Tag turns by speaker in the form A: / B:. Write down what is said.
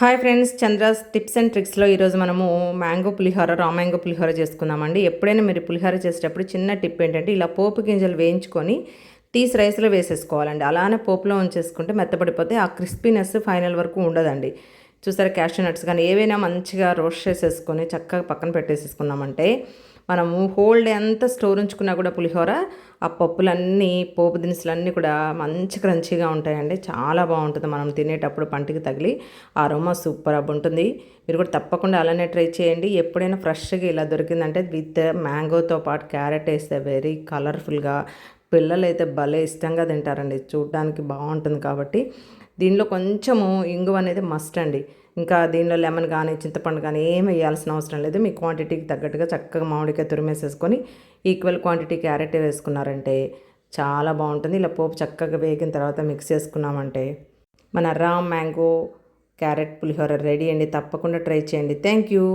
A: Hi friends Chandra's tips and ట్రిక్స్లో ఈరోజు మనము mango పులిహోర raw mango పులిహోర చేసుకుందామండి. ఎప్పుడైనా మీరు పులిహోర చేసేటప్పుడు చిన్న టిప్ ఏంటంటే ఇలా పోపు గింజలు వేయించుకొని తీసి రైస్లో వేసేసుకోవాలండి. అలానే పోపులో ఉంచేసుకుంటే మెత్తపడిపోతే ఆ క్రిస్పీనెస్ ఫైనల్ వరకు ఉండదండి. చూసారా క్యాషూ నట్స్ కానీ ఏవైనా మంచిగా రోస్ట్ చేసేసుకొని చక్కగా పక్కన పెట్టేసేసుకున్నామంటే మనము హోల్ డే అంతా స్టోర్ ఉంచుకున్నా కూడా పులిహోర ఆ పప్పులన్నీ పోపు దినుసులన్నీ కూడా మంచి క్రంచీగా ఉంటాయండి. చాలా బాగుంటుంది. మనం తినేటప్పుడు పంటికి తగిలి ఆ రోమా సూపర్ అబ్బు ఉంటుంది. మీరు కూడా తప్పకుండా అలానే ట్రై చేయండి. ఎప్పుడైనా ఫ్రెష్గా ఇలా దొరికిందంటే విత్ మ్యాంగోతో పాటు క్యారెట్ వేస్తే వెరీ కలర్ఫుల్గా. పిల్లలు అయితే భలే ఇష్టంగా తింటారండి. చూడడానికి బాగుంటుంది కాబట్టి. దీనిలో కొంచెము ఇంగువ అనేది మస్ట్ అండి. ఇంకా దీనిలో లెమన్ కానీ చింతపండు కానీ ఏమి వేయాల్సిన అవసరం లేదు. మీ క్వాంటిటీకి తగ్గట్టుగా చక్కగా మామిడికాయ తురిమేసేసుకొని ఈక్వల్ క్వాంటిటీ క్యారెట్ వేసుకున్నారంటే చాలా బాగుంటుంది. ఇలా పోపు చక్కగా వేగిన తర్వాత మిక్స్ చేసుకున్నామంటే మన రామ్ మ్యాంగో క్యారెట్ పులిహోర రెడీ అండి. తప్పకుండా ట్రై చేయండి. Thank you.